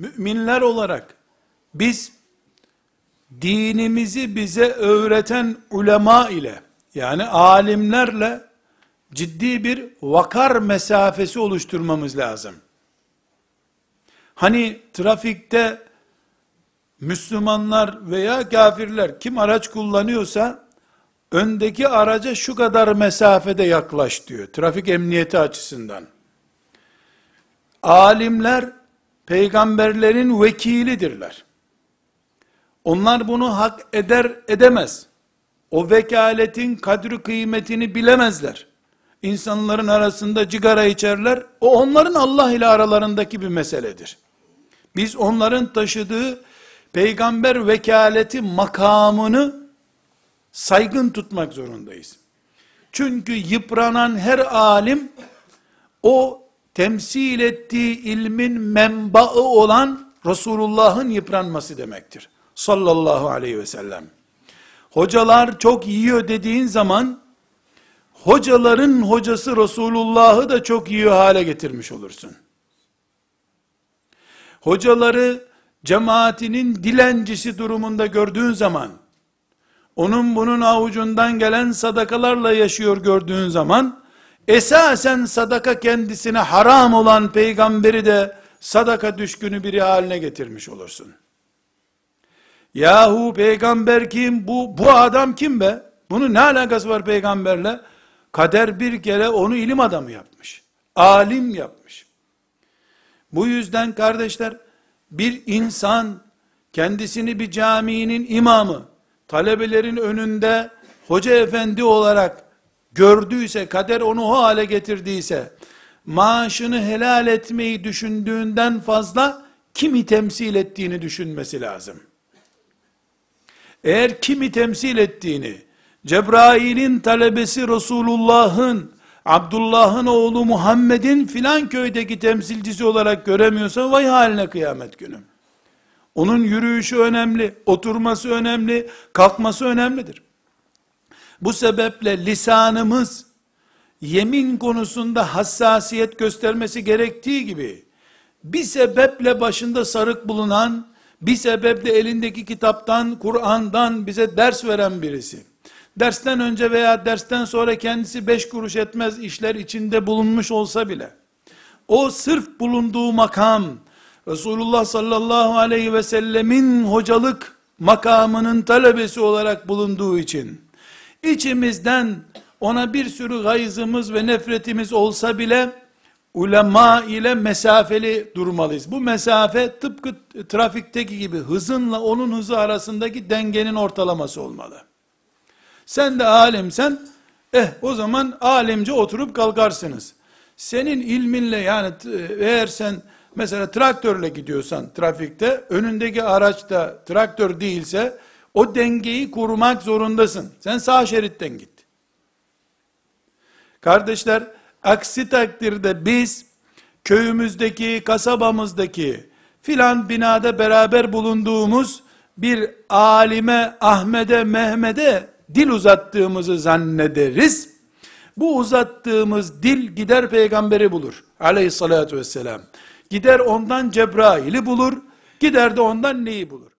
müminler olarak biz dinimizi bize öğreten ulema ile yani alimlerle ciddi bir vakar mesafesi oluşturmamız lazım. Hani trafikte Müslümanlar veya kafirler kim araç kullanıyorsa öndeki araca şu kadar mesafede yaklaş diyor. Trafik emniyeti açısından. Alimler peygamberlerin vekilidirler. Onlar bunu hak eder edemez. O vekaletin kadri kıymetini bilemezler. İnsanların arasında cigara içerler. O onların Allah ile aralarındaki bir meseledir. Biz onların taşıdığı peygamber vekaleti makamını saygın tutmak zorundayız. Çünkü yıpranan her alim o temsil ettiği ilmin menbaı olan Resulullah'ın yıpranması demektir. Sallallahu aleyhi ve sellem. Hocalar çok yiyor dediğin zaman hocaların hocası Resulullah'ı da çok yiyor hale getirmiş olursun. Hocaları cemaatinin dilencisi durumunda gördüğün zaman onun bunun avucundan gelen sadakalarla yaşıyor gördüğün zaman esasen sadaka kendisine haram olan peygamberi de sadaka düşkünü biri haline getirmiş olursun. Yahu peygamber kim? Bu, bu adam kim be? Bunun ne alakası var peygamberle? Kader bir kere onu ilim adamı yapmış. Alim yapmış. Bu yüzden kardeşler, bir insan kendisini bir caminin imamı, talebelerin önünde hoca efendi olarak gördüyse, kader onu o hale getirdiyse, maaşını helal etmeyi düşündüğünden fazla kimi temsil ettiğini düşünmesi lazım. Eğer kimi temsil ettiğini, Cebrail'in talebesi Resulullah'ın, Abdullah'ın oğlu Muhammed'in filan köydeki temsilcisi olarak göremiyorsa vay haline kıyamet günü. Onun yürüyüşü önemli, oturması önemli, kalkması önemlidir. Bu sebeple lisanımız yemin konusunda hassasiyet göstermesi gerektiği gibi bir sebeple başında sarık bulunan, bir sebeple elindeki kitaptan, Kur'an'dan bize ders veren birisi, dersten önce veya dersten sonra kendisi beş kuruş etmez işler içinde bulunmuş olsa bile, o sırf bulunduğu makam, Resulullah sallallahu aleyhi ve sellemin hocalık makamının talebesi olarak bulunduğu için, içimizden ona bir sürü gayzımız ve nefretimiz olsa bile, ulema ile mesafeli durmalıyız. Bu mesafe tıpkı trafikteki gibi hızınla onun hızı arasındaki dengenin ortalaması olmalı. Sen de alimsen, eh o zaman alimce oturup kalkarsınız. Senin ilminle yani eğer sen mesela traktörle gidiyorsan trafikte, önündeki araç da traktör değilse, o dengeyi kurmak zorundasın. Sen sağ şeritten git. Kardeşler, aksi takdirde biz, köyümüzdeki, kasabamızdaki, filan binada beraber bulunduğumuz bir alime, Ahmet'e, Mehmet'e dil uzattığımızı zannederiz. Bu uzattığımız dil gider peygamberi bulur. Aleyhissalatü vesselam. Gider ondan Cebrail'i bulur, gider de ondan neyi bulur?